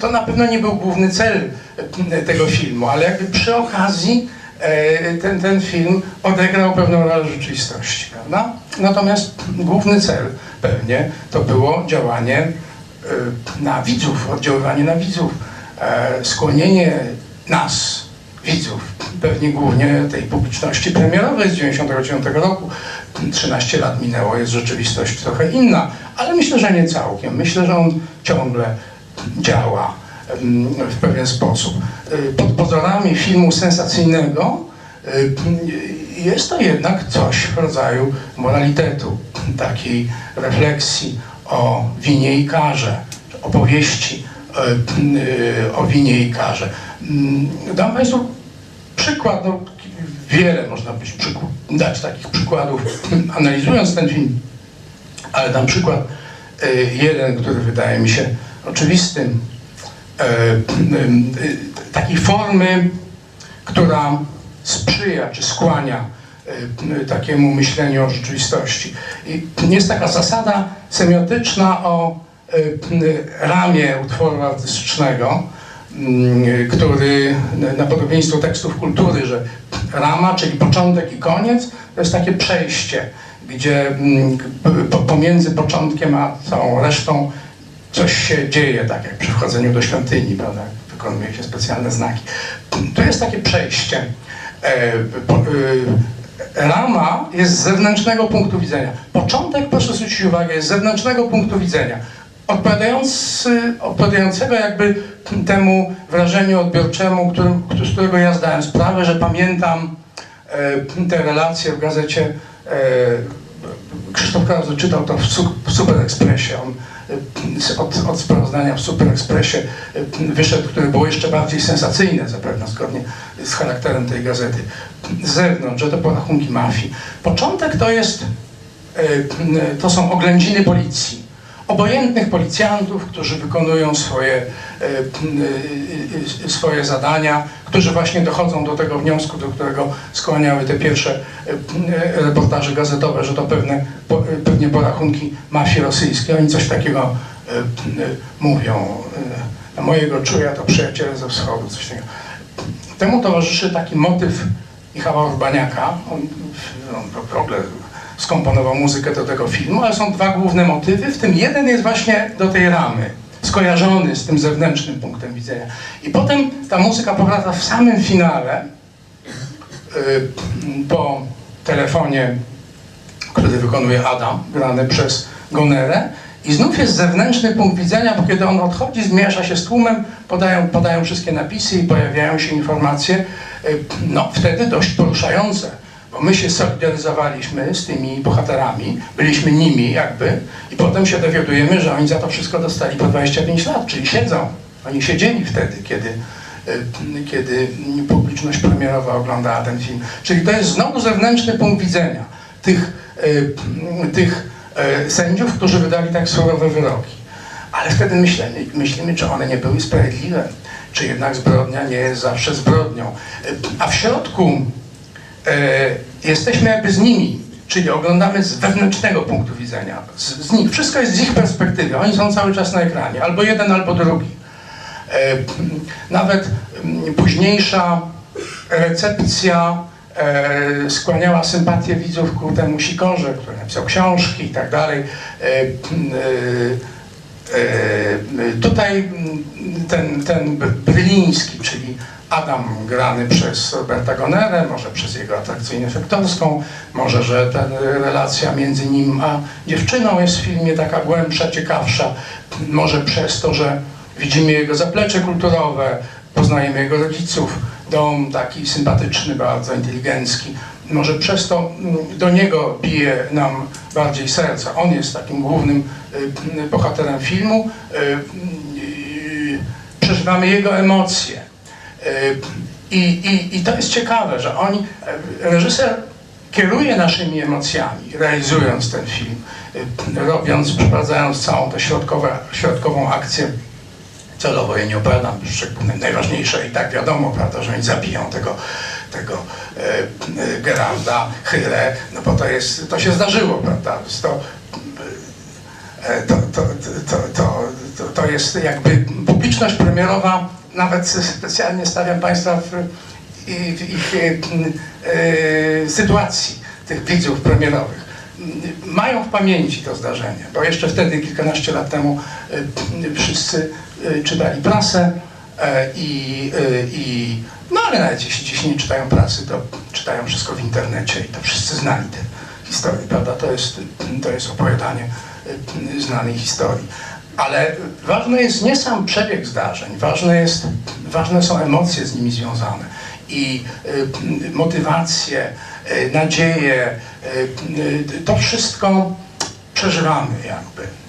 To na pewno nie był główny cel e, tego filmu, ale jakby przy okazji e, ten, ten film odegrał pewną rolę rzeczywistości, prawda? Natomiast główny cel pewnie to było działanie e, na widzów, oddziaływanie na widzów, skłonienie nas, widzów, pewnie głównie tej publiczności premierowej z 99 roku. 13 lat minęło, jest rzeczywistość trochę inna, ale myślę, że nie całkiem. Myślę, że on ciągle działa em, w pewien sposób. Y, Pod pozorami filmu sensacyjnego y, jest to jednak coś w rodzaju moralitetu, takiej refleksji o winie i karze, opowieści y, o winie i karze. Mm, Dam Państwu przykład, no, wiele można być dać takich przykładów, analizując ten film, ale dam przykład jeden, który wydaje mi się oczywistym, e, y, y, takiej formy, która sprzyja czy skłania y, takiemu myśleniu o rzeczywistości. I jest taka zasada semiotyczna o y, ramie utworu artystycznego, mm, który na podobieństwo tekstów kultury, że rama, czyli początek i koniec, to jest takie przejście, gdzie mm, po- pomiędzy początkiem a całą resztą coś się dzieje, tak jak przy wchodzeniu do świątyni, prawda? Wykonuje się specjalne znaki. To jest takie przejście. E, e, rama jest z zewnętrznego punktu widzenia. Początek, proszę zwrócić uwagę, jest z zewnętrznego punktu widzenia. Odpowiadający, odpowiadającego jakby temu wrażeniu odbiorczemu, którym, z którego ja zdałem sprawę, że pamiętam e, te relacje w gazecie Krzysztof Krause czytał to w, su, w Super Expressie. On od, od sprawozdania w Super Expressie y, wyszedł, które było jeszcze bardziej sensacyjne, zapewne zgodnie z charakterem tej gazety. Z zewnątrz, że to porachunki mafii. Początek to jest, y, y, to są oględziny policji. Obojętnych policjantów, którzy wykonują swoje, swoje zadania, którzy właśnie dochodzą do tego wniosku, do którego skłaniały te pierwsze reportaże gazetowe, że to pewne, pewnie porachunki mafii rosyjskiej. Oni coś takiego mówią. Y, Na mojego czuja to przyjaciele ze wschodu, coś takiego. Temu towarzyszy taki motyw Michała Urbaniaka. On, on w ogóle skomponował muzykę do tego filmu, ale są dwa główne motywy, w tym jeden jest właśnie do tej ramy, skojarzony z tym zewnętrznym punktem widzenia. I potem ta muzyka powraca w samym finale, po telefonie, który wykonuje Adam, grany przez Gonerę. I znów jest zewnętrzny punkt widzenia, bo kiedy on odchodzi, zmiesza się z tłumem, podają, podają wszystkie napisy i pojawiają się informacje, y, no wtedy dość poruszające, bo my się solidaryzowaliśmy z tymi bohaterami, byliśmy nimi jakby i potem się dowiadujemy, że oni za to wszystko dostali po 25 lat, czyli siedzą. Oni siedzieli wtedy, kiedy, y, kiedy publiczność premierowa oglądała ten film. Czyli to jest znowu zewnętrzny punkt widzenia tych, y, tych sędziów, którzy wydali tak surowe wyroki. Ale wtedy myślimy, myślimy, czy one nie były sprawiedliwe, czy jednak zbrodnia nie jest zawsze zbrodnią. Y, A w środku y, jesteśmy jakby z nimi, czyli oglądamy z wewnętrznego punktu widzenia, z, z nich. Wszystko jest z ich perspektywy, oni są cały czas na ekranie, albo jeden, albo drugi. E, Nawet późniejsza recepcja e, skłaniała sympatię widzów ku temu Sikorze, który napisał książki i tak dalej. E, e, e, Tutaj ten, ten Bryliński, czyli Adam grany przez Roberta Gonerę, może przez jego atrakcyjność aktorską, może, że ta relacja między nim a dziewczyną jest w filmie taka głębsza, ciekawsza, może przez to, że widzimy jego zaplecze kulturowe, poznajemy jego rodziców, dom taki sympatyczny, bardzo inteligencki. Może przez to mm, do niego bije nam bardziej serca. On jest takim głównym y, bohaterem filmu. Y, y, Przeżywamy jego emocje. Y, I, i, I to jest ciekawe, że oni, reżyser kieruje naszymi emocjami, realizując ten film, y, robiąc, przeprowadzając całą tę środkową akcję. Celowo jej nie opowiadam, szczególnie najważniejsze i tak wiadomo, prawda, że oni zabiją tego, tego e, e, Geralda, Hyrę, no bo to jest, to się zdarzyło, prawda, e, to, to, to, to, to, jest jakby publiczność premierowa, nawet specjalnie stawiam Państwa w, w ich e, e, sytuacji, tych widzów premierowych, mają w pamięci to zdarzenie, bo jeszcze wtedy, kilkanaście lat temu, e, wszyscy e, czytali prasę e, i, i no ale nawet jeśli dziś nie czytają prasy, to czytają wszystko w internecie i to wszyscy znali te historie, prawda? To jest, to jest opowiadanie znanej historii. Ale ważny jest nie sam przebieg zdarzeń, ważne, jest, ważne są emocje z nimi związane i y, motywacje, y, nadzieje, y, y, to wszystko przeżywamy jakby.